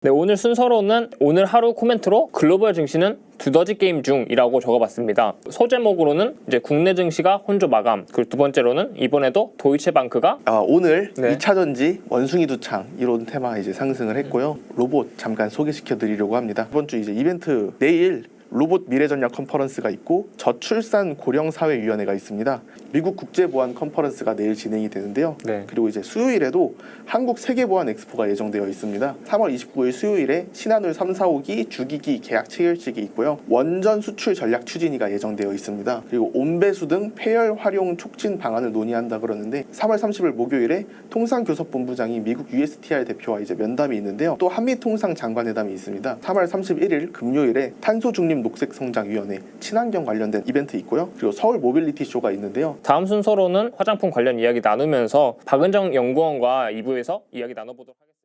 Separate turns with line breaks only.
네, 오늘 순서로는 오늘 하루 코멘트로 글로벌 증시는 두더지 게임 중이라고 적어봤습니다. 소제목으로는 이제 국내 증시가 혼조 마감, 그리고 두 번째로는 이번에도 도이체방크가
아, 오늘
네.
2차 전지 원숭이 두창 이런 테마 이제 상승을 했고요. 로봇 잠깐 소개시켜 드리려고 합니다. 이번 주 이제 이벤트 내일 로봇 미래전략 컨퍼런스가 있고 저출산 고령 사회 위원회가 있습니다. 미국 국제보안 컨퍼런스가 내일 진행이 되는데요.
네.
그리고 이제 수요일에도 한국 세계보안 엑스포가 예정되어 있습니다. 3월 29일 수요일에 신한울 3, 4호기 주기기 계약 체결식이 있고요. 원전 수출 전략 추진위가 예정되어 있습니다. 그리고 온배수 등 폐열 활용 촉진 방안을 논의한다 그러는데 3월 30일 목요일에 통상교섭본부장이 미국 USTR 대표와 이제 면담이 있는데요. 또 한미 통상 장관회담이 있습니다. 3월 31일 금요일에 탄소 중립 녹색 성장 위원회 친환경 관련된 이벤트 있고요. 그리고 서울 모빌리티 쇼가 있는데요.
다음 순서로는 화장품 관련 이야기 나누면서 박은정 연구원과 2부에서 이야기 나눠보도록 하겠습니다.